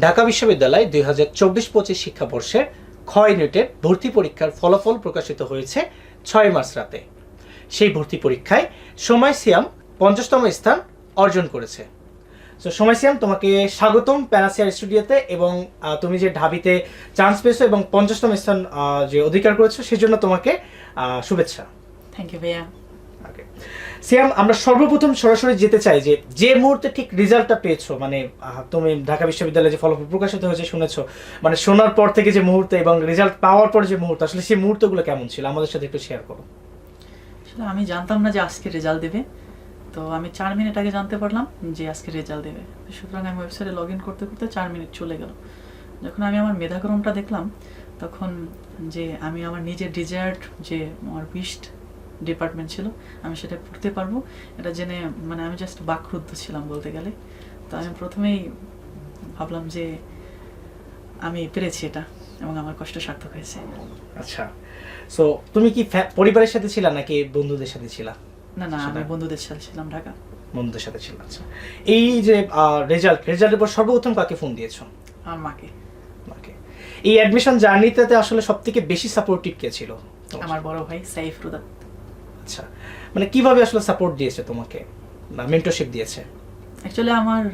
ঢাকা বিশ্ববিদ্যালয় দুই হাজার চব্বিশ পঁচিশ শিক্ষাবর্ষের খ ইউনিটের ভর্তি পরীক্ষার ফলাফল প্রকাশিত হয়েছে ছয় মার্চ রাতে। সেই ভর্তি পরীক্ষায় সময় সিয়াম পঞ্চাশতম স্থান অর্জন করেছে। তো সময় সিয়াম তোমাকে স্বাগতম প্যানাসিয়ার স্টুডিওতে এবং তুমি যে ঢাবিতে চান্স পেয়েছ এবং পঞ্চাশতম স্থান যে অধিকার করেছ সেজন্য তোমাকে আহ, শুভেচ্ছা। থ্যাংক ইউ ভাইয়া। ওকে সিয়াম আমরা সর্বপ্রথম সরাসরি যেতে চাই যে যে মুহূর্তে ঠিক রেজাল্টটা পেয়েছ মানে তুমি ঢাকা বিশ্ববিদ্যালয়ে যে ফলাফল প্রকাশিত হয়েছে শুনেছো মানে শোনার পর থেকে যে মুহূর্তে এবং রেজাল্ট পাওয়ার পর যে মুহূর্ত, আসলে সেই মুহূর্তগুলো কেমন ছিল? আমাদের সাথে একটু শেয়ার করো। আসলে আমি জানতাম না যে আজকে রেজাল্ট দেবে। তো আমি চার মিনিট আগে জানতে পারলাম যে আজকে রেজাল্ট দেবে। সুতরাং আমি ওয়েবসাইটে লগ ইন করতে করতে চার মিনিট চলে গেল। যখন আমি আমার মেধাক্রমটা দেখলাম, তখন যে আমি আমার নিজের ডিজায়ার্ড যে আমার বিস্ট ডিপার্টমেন্ট ছিল আমি সেটা পড়তে পারব। এটা জেনে মানে আমি জাস্ট বাকরুদ্ধ ছিলাম বলতে গেলে। তো আমি প্রথমেই ভাবলাম যে আমি পেরেছি এটা এবং আমার কষ্ট সার্থক হয়েছে। আচ্ছা সো তুমি কি পরিবারের সাথে ছিলা নাকি বন্ধুদের সাথে ছিলা? না না আমি বন্ধুদের সাথে ছিলাম ঢাকা। বন্ধুদের সাথে ছিল আচ্ছা। এই যে রেজাল্ট রেজাল্টের পর সর্বপ্রথম কাকে ফোন দিয়েছ? আমার মাকে। ওকে এই অ্যাডমিশন জার্নিতে আসলে সব থেকে বেশি সাপোর্টিভ কে ছিল আমার বড় ভাই সাইফ রুদা। আচ্ছা। মানে কীভাবে আসলে সাপোর্ট দিয়েছে তোমাকে? না মেন্টরশিপ দিয়েছে? অ্যাকচুয়ালি আমার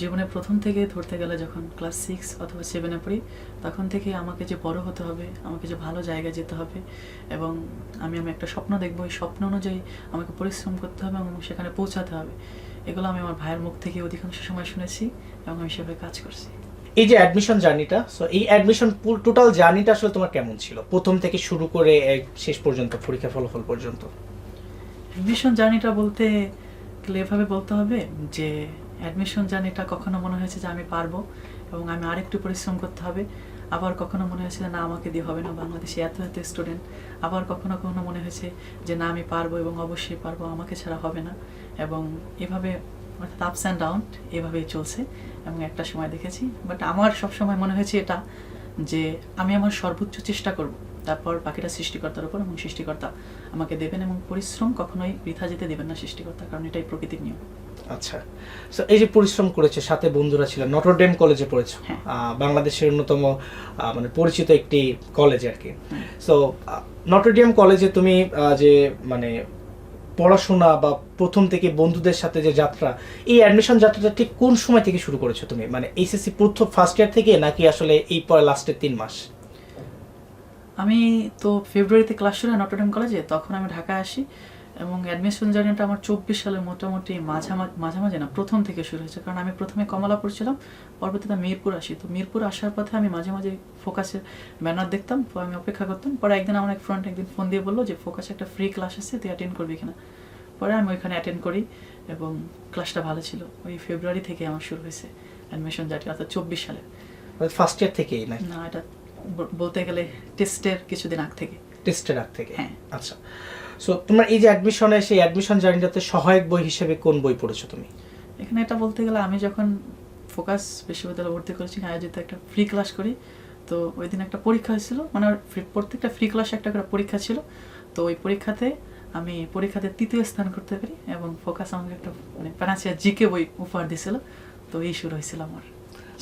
জীবনে প্রথম থেকে ধরতে গেলে যখন ক্লাস সিক্স অথবা সেভেনে পড়ি তখন থেকে আমাকে যে বড় হতে হবে আমাকে যে ভালো জায়গায় যেতে হবে এবং আমি আমি একটা স্বপ্ন দেখব। এই স্বপ্ন অনুযায়ী আমাকে পরিশ্রম করতে হবে এবং সেখানে পৌঁছাতে হবে। এগুলো আমি আমার ভাইয়ের মুখ থেকে অধিকাংশ সময় শুনেছি এবং আমি সেভাবে কাজ করছি। এই যে অ্যাডমিশন জার্নিটা সো এই অ্যাডমিশন টোটাল জার্নিটা আসলে তোমার কেমন ছিল? প্রথম থেকে শুরু করে শেষ পর্যন্ত পরীক্ষা ফলাফল পর্যন্ত? অ্যাডমিশন জার্নিটা বলতে গেলে এভাবে বলতে হবে যে অ্যাডমিশন জার্নিটা কখনো মনে হয়েছে যে আমি পারব এবং আমি আরেকটু পরিশ্রম করতে হবে। আবার কখনো মনে হয়েছে না, আমাকে দিয়ে হবে না। বাংলাদেশে এত এত স্টুডেন্ট আবার কখনো কখনো মনে হয়েছে যে না, আমি পারব এবং অবশ্যই পারব, আমাকে ছাড়া হবে না। এবং এভাবে অর্থাৎ আপস অ্যান্ড ডাউন এভাবেই চলছে এবং একটা সময় দেখেছি। বাট আমার সব সময় মনে হয়েছে এটা যে, আমি আমার সর্বোচ্চ চেষ্টা করব। তারপর বাকিটা সৃষ্টিকর্তার উপর এবং সৃষ্টিকর্তা আমাকে দেবেন এবং পরিশ্রম কখনোই বৃথা যেতে দেবেন না সৃষ্টিকর্তা কারণ এটাই প্রকৃতির নিয়ম। আচ্ছা। সো এই যে পরিশ্রম করেছে সাথে বন্ধুরা ছিল নটরডেম কলেজে পড়েছো। বাংলাদেশের অন্যতম মানে পরিচিত একটি কলেজ আর কি। সো নটরডেম কলেজে তুমি যে মানে পড়াশোনা বা প্রথম থেকে বন্ধুদের সাথে যে যাত্রা এই অ্যাডমিশন যাত্রাটা ঠিক কোন সময় থেকে শুরু করেছ তুমি? মানে এইচএসসি প্রথম ফার্স্ট ইয়ার থেকে নাকি আসলে এই পরে লাস্টের তিন মাস? আমি তো ফেব্রুয়ারিতে ক্লাস শুরু হয় নটরডেম কলেজে তখন আমি ঢাকায় আসি এবং অ্যাডমিশন জার্নিটা আমার চব্বিশ সালে মোটামুটি মাঝামাঝি মাঝামাঝি না প্রথম থেকে শুরু হয়েছে। কারণ আমি প্রথমে কমলাপুর ছিলাম পরবর্তীতে মিরপুর আসি। তো মিরপুর আসার পথে আমি মাঝে মাঝে ফোকাসের ব্যানার দেখতাম তো আমি অপেক্ষা করতাম। পরে একদিন আমার এক ফ্রেন্ড একদিন ফোন দিয়ে বলল যে ফোকাসে একটা ফ্রি ক্লাস আছে তুই অ্যাটেন্ড করবি কিনা? পরে আমি ওইখানে অ্যাটেন্ড করি এবং ক্লাসটা ভালো ছিল। ওই ফেব্রুয়ারি থেকে আমার শুরু হয়েছে অ্যাডমিশন জার্নি অর্থাৎ চব্বিশ সালে ফার্স্ট ইয়ার থেকেই না না এটা বলতে গেলে টেস্টের কিছুদিন আগ থেকে। টেস্টের আগ থেকে? হ্যাঁ। আচ্ছা। সো তোমার এই যে অ্যাডমিশনে সেই অ্যাডমিশন জার্নিটাতে সহায়ক বই হিসেবে কোন বই পড়েছো তুমি? এখানে এটা বলতে গেলে আমি যখন ফোকাস বিশ্ববিদ্যালয়ে ভর্তি করেছি আয়োজিত একটা ফ্রি ক্লাস করি তো ওই দিন একটা পরীক্ষা হয়েছিল মানে প্রত্যেকটা ফ্রি ক্লাসে একটা করে পরীক্ষা ছিল। তো ওই পরীক্ষাতে আমি পরীক্ষাতে তৃতীয় স্থান করতে পারি এবং ফোকাস আমাকে একটা মানে প্যানাসিয়া জিকে বই উপহার দিয়েছিল তো এই শুরু হয়েছিল আমার।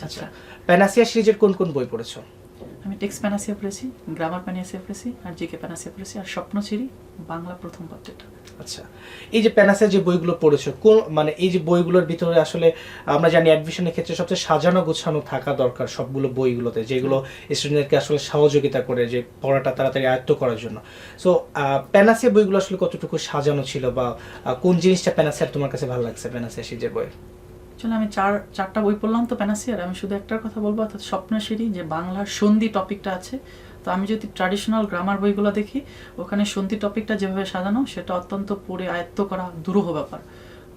আচ্ছা। প্যানাসিয়া সিরিজের কোন কোন বই পড়েছো? আমি টেক্সট প্যানাসিয়া পড়েছি গ্রামার প্যানাসিয়া পড়েছি আর জিকে প্যানাসিয়া পড়েছি আর স্বপ্নচিরি বাংলা প্রথম পত্রটা আচ্ছা এই যে প্যানাসের যে বইগুলো পড়েছো, কোন মানে এই যে বইগুলোর ভিতরে আসলে আমরা জানি অ্যাডমিশনের ক্ষেত্রে সবচেয়ে সাজানো গোছানো থাকা দরকার সবগুলো বইগুলোতে, যেগুলো স্টুডেন্টকে আসলে সহযোগিতা করে যে পড়াটা তাড়াতাড়ি আয়ত্ত করার জন্য। সো প্যানাসিয়া বইগুলো আসলে কতটুকু সাজানো ছিল বা কোন জিনিসটা প্যানাসিয়ার তোমার কাছে ভালো লাগছে প্যানাসিয়া যে বই? চলে আমি চার চারটা বই পড়লাম তো প্যানাসিয়ার আমি শুধু একটার কথা বলব অর্থাৎ স্বপ্নশিরি যে বাংলার সন্ধি টপিকটা আছে। তো আমি যদি ট্র্যাডিশনাল গ্রামার বইগুলো দেখি ওখানে সন্ধি টপিকটা যেভাবে সাজানো সেটা অত্যন্ত পড়ে আয়ত্ত করা দুরূহ ব্যাপার।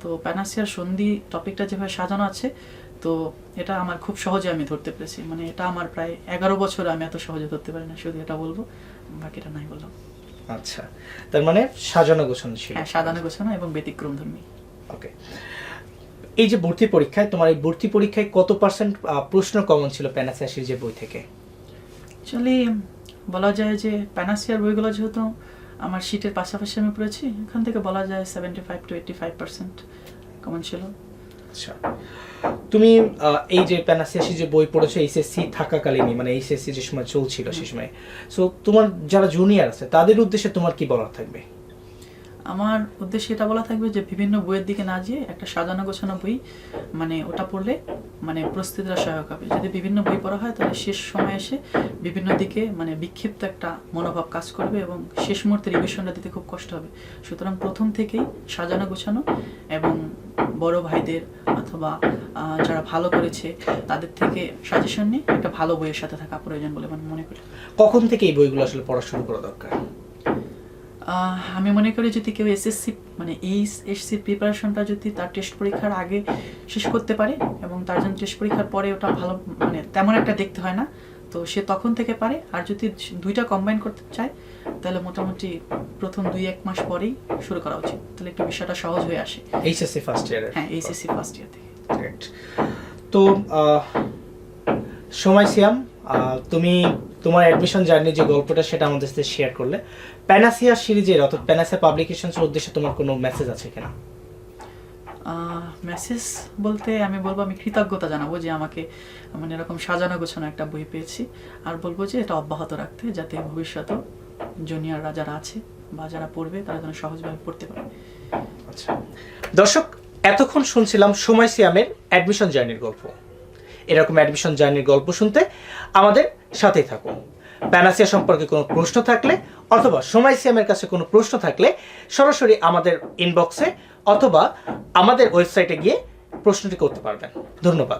তো প্যানাসিয়ার সন্ধি টপিকটা যেভাবে সাজানো আছে তো এটা আমার খুব সহজে আমি ধরতে পেরেছি। মানে এটা আমার প্রায় এগারো বছর আমি এত সহজে ধরতে পারি না শুধু এটা বলব বাকিটা নাই বললাম। আচ্ছা তার মানে সাজানো গোছানো ছিল। হ্যাঁ সাজানো গোছানো এবং ব্যতিক্রম ধর্মী ওকে এই যে ভর্তি পরীক্ষায় তোমার এই ভর্তি পরীক্ষায় কত পার্সেন্ট প্রশ্ন কমন ছিল প্যানাসিয়া সিরিজের বই থেকে? অ্যাকচুয়ালি বলা যায় যে প্যানাসিয়ার বইগুলো যেহেতু আমার শীটের পাশাপাশি আমি পড়েছি এখান থেকে বলা যায় seventy five to eighty five percent common ছিল। আচ্ছা। তুমি এই যে প্যানাসিয়াসি যে বই পড়েছো এইচএসসি থাকাকালীনই মানে এইচএসসি যে সময় চলছিল সে সময় সো তোমার যারা জুনিয়র আছে তাদের উদ্দেশ্যে তোমার কি বলার থাকবে? আমার উদ্দেশ্যে এটা বলা থাকবে যে বিভিন্ন বইয়ের দিকে না যেয়ে একটা সাজানো গোছানো বই মানে ওটা পড়লে মানে প্রস্তুতিটা সহায়ক হবে। যদি বিভিন্ন বই পড়া হয়, তাহলে শেষ সময় এসে বিভিন্ন দিকে মানে বিক্ষিপ্ত একটা মনোভাব কাজ করবে এবং শেষ মুহূর্তে রিভিশনটা দিতে খুব কষ্ট হবে। সুতরাং প্রথম থেকেই সাজানো গোছানো এবং বড় ভাইদের অথবা যারা ভালো করেছে, তাদের থেকে সাজেশন নিয়ে একটা ভালো বইয়ের সাথে থাকা প্রয়োজন বলে মনে করি। কখন থেকে এই বইগুলো আসলে পড়া শুরু করা দরকার? আমি মনে করি যদি কেউ এসএসসি মানে এই এসসি প্রিপারেশনটা যদি তার টেস্ট পরীক্ষার আগে শেষ করতে পারে এবং তার জন্য টেস্ট পরীক্ষার পরে ওটা ভালো মানে তেমন একটা দেখতে হয় না তো সে তখন থেকে পারে। আর যদি দুইটা কম্বাইন করতে চায় তাহলে মোটামুটি প্রথম দুই এক মাস পরেই শুরু করা উচিত। তাহলে একটু বিষয়টা সহজ হয়ে আসে। এইচএসসি ফার্স্ট ইয়ারের হ্যাঁ এইচএসসি ফার্স্ট ইয়ার থেকে। তো সময় সিয়াম তুমি তোমার অ্যাডমিশন জার্নি যে গল্পটা সেটা আমাদের সাথে শেয়ার করলে প্যানাসিয়া সিরিজের অর্থাৎ প্যানাসিয়া পাবলিকেশনসের উদ্দেশ্যে তোমার কোনো মেসেজ আছে কিনা? মেসেজ বলতে আমি বলব আমি কৃতজ্ঞতা জানাব যে আমাকে মানে এরকম সাজানো গোছানো একটা বই পেয়েছি। আর বলব যে এটা অব্যাহত রাখতে যাতে ভবিষ্যতে জুনিয়ররা যারা আছে বা যারা পড়বে তারা যেন সহজভাবে পড়তে পারে। আচ্ছা। দর্শক এতক্ষণ শুনছিলাম সময় সিয়ামের অ্যাডমিশন জার্নির গল্প। এরকম অ্যাডমিশন জার্নির গল্প শুনতে আমাদের সাথেই থাকুন। প্যানাসিয়া সম্পর্কে কোনো প্রশ্ন থাকলে অথবা সময় সিয়ামের কাছে কোনো প্রশ্ন থাকলে সরাসরি আমাদের ইনবক্সে অথবা আমাদের ওয়েবসাইটে গিয়ে প্রশ্নটি করতে পারবেন। ধন্যবাদ।